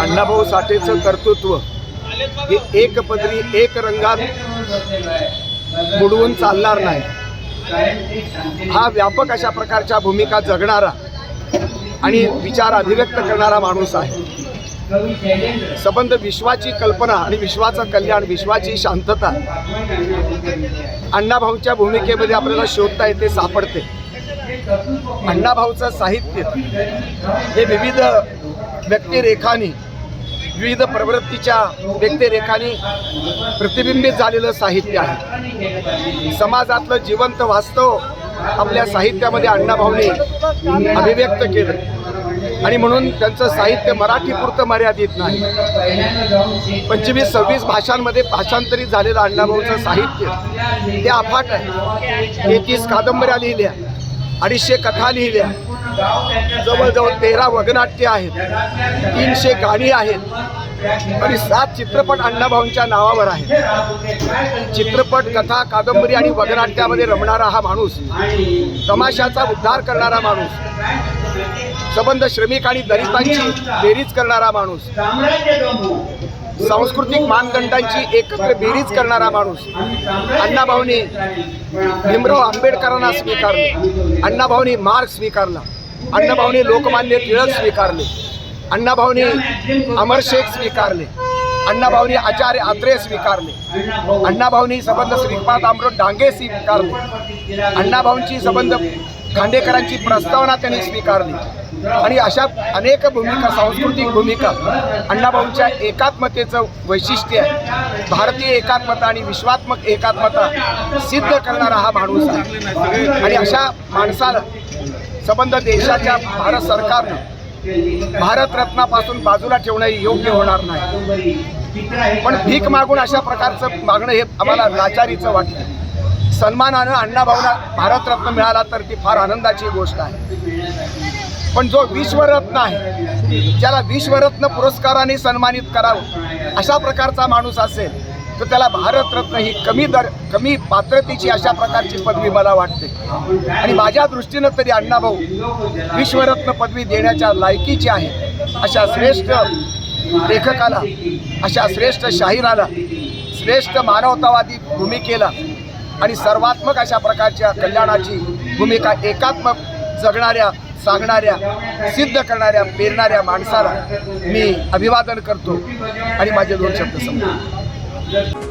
अण्णाभाऊ साठेचं कर्तृत्व हे एक पदरी एक रंगात बुडवून चालणार नाही. हा व्यापक अशा प्रकारच्या भूमिका जगणारा आणि विचार अभिव्यक्त करणारा माणूस आहे. संबंध विश्वाची कल्पना आणि विश्वाचं कल्याण विश्वाची शांतता अण्णाभाऊच्या भूमिकेमध्ये आपल्याला शोधता येते सापडते. अण्णाभाऊचं साहित्य हे विविध व्यक्तिरेखानी विविध प्रवृत्तीच्या व्यक्तिरेखानी प्रतिबिंबित झालेलं साहित्य आहे. समाजातलं जिवंत वास्तव आपल्या साहित्यामध्ये अण्णाभाऊने अभिव्यक्त केलं. आणि म्हणून त्यांचं साहित्य मराठीपुरतं मर्यादित नाही. पंचवीस सव्वीस भाषांमध्ये भाषांतरित झालेलं अण्णाभाऊचं साहित्य ते अफाट आहे. तेहतीस कादंबऱ्या लिहिल्या. अडीचशे कथा लिहिल्या. जवळजवळ तेरा वगनाट्य आहेत. तीनशे गाणी आहेत. आणि सात चित्रपट अण्णाभाऊंच्या नावावर आहेत. चित्रपट कथा कादंबरी आणि वगनाट्यामध्ये रमणारा हा माणूस तमाशाचा उद्धार करणारा माणूस. सबंध श्रमिक आणि दलितांची बेरीज करणारा माणूस. सांस्कृतिक मानदंडांची एकत्र बेरीज करणारा माणूस. अण्णाभाऊनी भीमराव आंबेडकरांना स्वीकारले. अण्णाभाऊनी मार्क्स स्वीकारला. अण्णाभाऊनी लोकमान्य टिळक स्वीकारले. अण्णाभाऊनी अमर शेख स्वीकारले. अण्णाभाऊनी आचार्य आत्रे स्वीकारले. अण्णाभाऊनी संबंध श्रीपाद आमरोड डांगे स्वीकारले. अण्णाभाऊंची संबंध खांडेकरांची प्रस्तावना त्यांनी स्वीकारली. आणि अशा अनेक भूमिका सांस्कृतिक भूमिका अण्णाभाऊंच्या एकात्मतेचं वैशिष्ट्य आहे. भारतीय एकात्मता आणि विश्वात्मक एकात्मता सिद्ध करणारा हा माणूस आहे. आणि अशा माणसाला संबंध देशाच्या भारत सरकारनं भारतरत्नापासून बाजूला ठेवणं योग्य होणार नाही. पण भीक मागून अशा प्रकारचं मागणं हे आम्हाला लाचारीचं वाटतं. सन्मानानं अण्णाभाऊला भारतरत्न मिळाला तर ती फार आनंदाची गोष्ट आहे. पण जो विश्वरत्न आहे ज्याला विश्वरत्न पुरस्काराने सन्मानित करावं अशा प्रकारचा माणूस असेल तर त्याला भारतरत्न ही कमी दर कमी पात्रतेची अशा प्रकारची पदवी मला वाटते. आणि माझ्या दृष्टीनं तरी अण्णाभाऊ विश्वरत्न पदवी देण्याच्या लायकीची आहे अशा श्रेष्ठ लेखकाला अशा श्रेष्ठ शाहिराला श्रेष्ठ मानवतावादी भूमिकेला आणि सर्वात्मक अशा प्रकारच्या कल्याणाची भूमिका एकात्मक जगणाऱ्या सांगणाऱ्या सिद्ध करणाऱ्या पेरणाऱ्या माणसाला मी अभिवादन करतो आणि माझे दोन शब्द संपतो